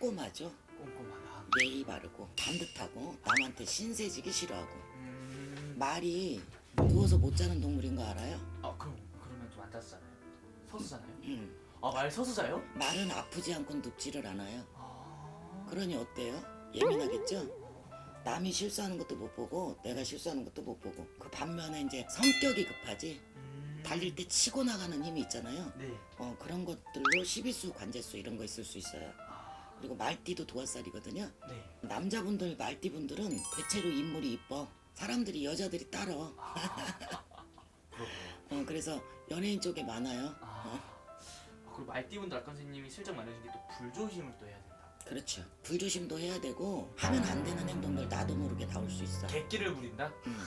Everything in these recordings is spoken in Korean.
꼼꼼하죠. 꼼꼼하다. 예의 바르고 반듯하고 남한테 신세지기 싫어하고 음. 말이 누워서 못 자는 동물인 거 알아요? 아 그럼 그러면 좀? 서서 자나요? 음. 아말 서서 자요? 말은 아프지 않고 눕지를 않아요. 아. 그러니 어때요? 예민하겠죠? 남이 실수하는 것도 못 보고 내가 실수하는 것도 못 보고 그 반면에 이제 성격이 급하지 음. 달릴 때 치고 나가는 힘이 있잖아요. 네. 어, 그런 것들로 시비수, 관제수 이런 거 있을 수 있어요. 아. 그리고 말띠도 도화살이거든요. 네. 남자분들, 말띠분들은 대체로 인물이 이뻐. 사람들이 여자들이 따라. 그렇군요. 어, 그래서 연예인 쪽에 많아요. 아. 아, 그리고 말띠분들 아까 선생님이 슬쩍 말해준 게또 불조심을 또 해야 된다. 그렇죠. 불조심도 해야 되고 하면 안 되는 행동들 나도 모르게 나올 수 있어. 객기를 부린다? 음.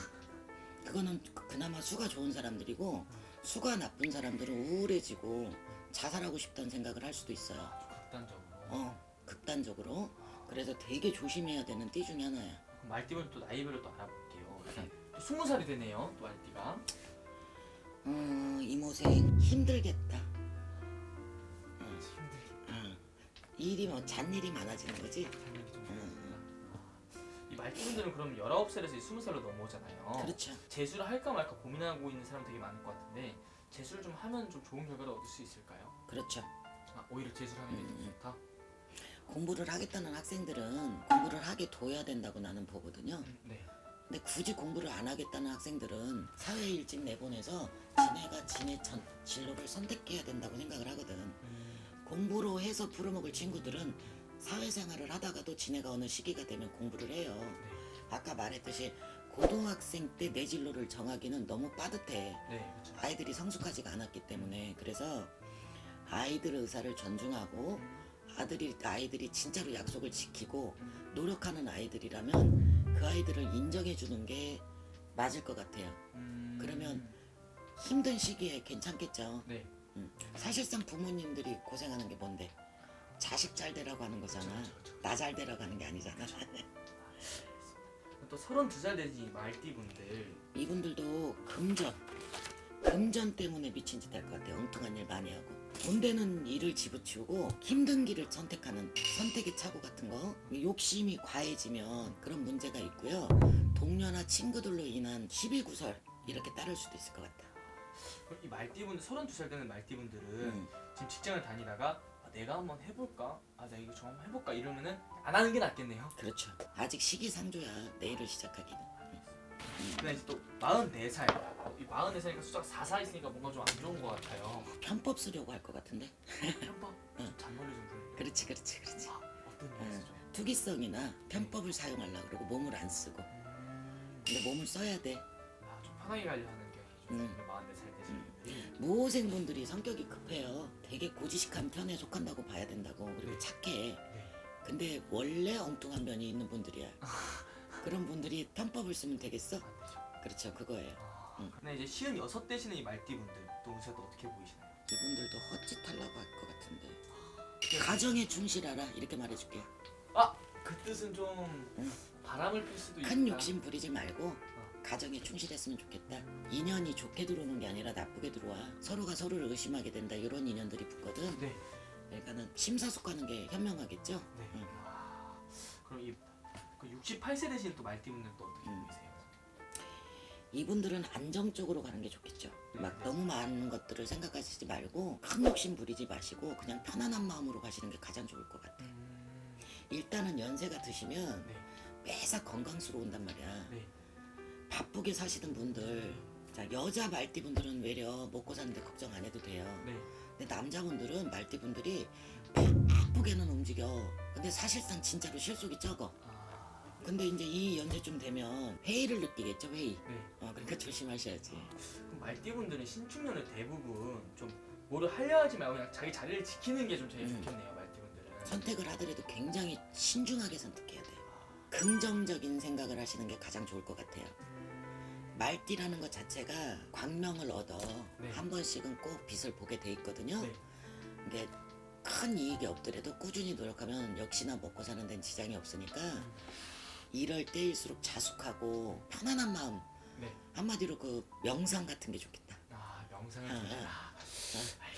그거는 그- 그나마 수가 좋은 사람들이고 수가 나쁜 사람들은 우울해지고 자살하고 싶다는 생각을 할 수도 있어요. 극단적으로. 어, 극단적으로. 그래서 되게 조심해야 되는 띠 중에 하나야. 말띠분 또 나이별로 또 알아볼게요. 또 스무 살이 되네요. 또 말띠가. 어, 이모생 힘들겠다. 힘들게 어, 일이 뭐 잔일이 많아지는 거지. 좀 음. 이 말띠분들은 그럼 19살에서 20살로 넘어오잖아요. 그렇죠. 재수를 할까 말까 고민하고 있는 사람 되게 많을 것 같은데 재수를 좀 하면 좀 좋은 결과를 얻을 수 있을까요? 그렇죠. 아, 오히려 재수를 게좀 음. 좋다. 공부를 하겠다는 학생들은 공부를 하게 둬야 된다고 나는 보거든요. 음, 네. 근데 굳이 공부를 안 하겠다는 학생들은 사회 일찍 내보내서 지네가 지네 전, 진로를 선택해야 된다고 생각을 하거든. 음, 공부로 해서 풀어먹을 친구들은 사회생활을 하다가도 지네가 어느 시기가 되면 공부를 해요. 네. 아까 말했듯이 고등학생 때 내 진로를 정하기는 너무 빠듯해. 네. 아이들이 성숙하지가 않았기 때문에 그래서 아이들 의사를 존중하고 아들이 아이들이 진짜로 약속을 지키고 노력하는 아이들이라면 그 아이들을 인정해 주는 게 맞을 것 같아요. 음, 그러면 힘든 시기에 괜찮겠죠. 네. 음. 사실상 부모님들이 고생하는 게 뭔데? 자식 잘 되라고 하는 거잖아. 그쵸, 그쵸, 그쵸. 나잘 되라고 하는 게 아니잖아. 또 32살 되신 이 말띠분들 이분들도 금전 금전 때문에 미친 짓 할 것 같아요 엉뚱한 일 많이 하고 돈 되는 일을 집어치우고 힘든 길을 선택하는 선택의 착오 같은 거 욕심이 과해지면 그런 문제가 있고요 동료나 친구들로 인한 시비 구설 이렇게 따를 수도 있을 것 같다 이 말띠분들 32살 되는 말띠분들은 음. 지금 직장을 다니다가 아, 내가 한번 해볼까? 아 내가 이거 좀 한번 해볼까? 이러면은 안 하는 게 낫겠네요. 그렇죠 아직 시기상조야 내일을 시작하기는 근데 이제 또 44살 이 44살이니까 숫자가 4사 있으니까 뭔가 좀 안 좋은 것 같아요. 편법 쓰려고 할 것 같은데 편법 좀 잔머리 좀 부리는 그렇지 그렇지 그렇지 아, 어떤 음. 일이죠? 투기성이나 편법을 사용하려고 그러고 몸을 안 쓰고 음, 근데 몸을 써야 돼 아, 좀 편하게 가려 하는 경향이 좀 음. 있는 44살 되신 분들이 모호생분들이 성격이 급해요. 되게 고지식한 편에 속한다고 봐야 된다고 그리고 네. 착해. 네. 근데 원래 엉뚱한 면이 있는 분들이야. 그런 분들이 편법을 쓰면 되겠어? 그렇죠, 그거예요. 음. 근데 이제 시은 여섯 되시는 이 말띠분들 또 운세가 또 어떻게 보이시나요? 이분들도 헛짓하려고 할 것 같은데. 가정에 충실하라 이렇게 말해줄게. 아! 그 뜻은 좀 음. 바람을 필 수도 있다. 큰 욕심 부리지 말고 가정에 충실했으면 좋겠다. 인연이 좋게 들어오는 게 아니라 나쁘게 들어와. 서로가 서로를 의심하게 된다. 이런 인연들이 붙거든. 네. 그러니까는 심사숙하는 게 현명하겠죠. 네. 음. 아, 그럼 이 그 68세 되시는 또 말띠분들 또 어떻게 음. 보이세요? 이분들은 안정적으로 가는 게 좋겠죠. 막 네. 너무 많은 것들을 생각하시지 말고 큰 욕심 부리지 마시고 그냥 편안한 마음으로 가시는 게 가장 좋을 것 같아 요. 음, 일단은 연세가 드시면 네. 매사 건강스러운단 말이야. 네. 바쁘게 사시는 분들, 자 여자 말띠분들은 외려 먹고 사는데 걱정 안 해도 돼요. 네. 근데 남자분들은 말띠분들이 바쁘게는 움직여. 근데 사실상 진짜로 실속이 적어. 아, 근데 이제 이 연세쯤 되면 회의를 느끼겠죠 회의. 네. 어, 그러니까 조심하셔야지. 그럼 말띠분들은 신축년을 대부분 좀 뭐를 하려 하지 말고 그냥 자기 자리를 지키는 게 좀 제일 음. 좋겠네요, 말띠분들은. 선택을 하더라도 굉장히 신중하게 선택해야 돼요. 긍정적인 생각을 하시는 게 가장 좋을 것 같아요. 음, 말띠라는 것 자체가 광명을 얻어 네. 한 번씩은 꼭 빛을 보게 돼 있거든요. 네. 이게 큰 이익이 없더라도 꾸준히 노력하면 역시나 먹고 사는 데는 지장이 없으니까 이럴 때일수록 자숙하고 편안한 마음 네. 한마디로 그 명상 같은 게 좋겠다. 아, 명상을 아, 좀 아. 알겠습니다.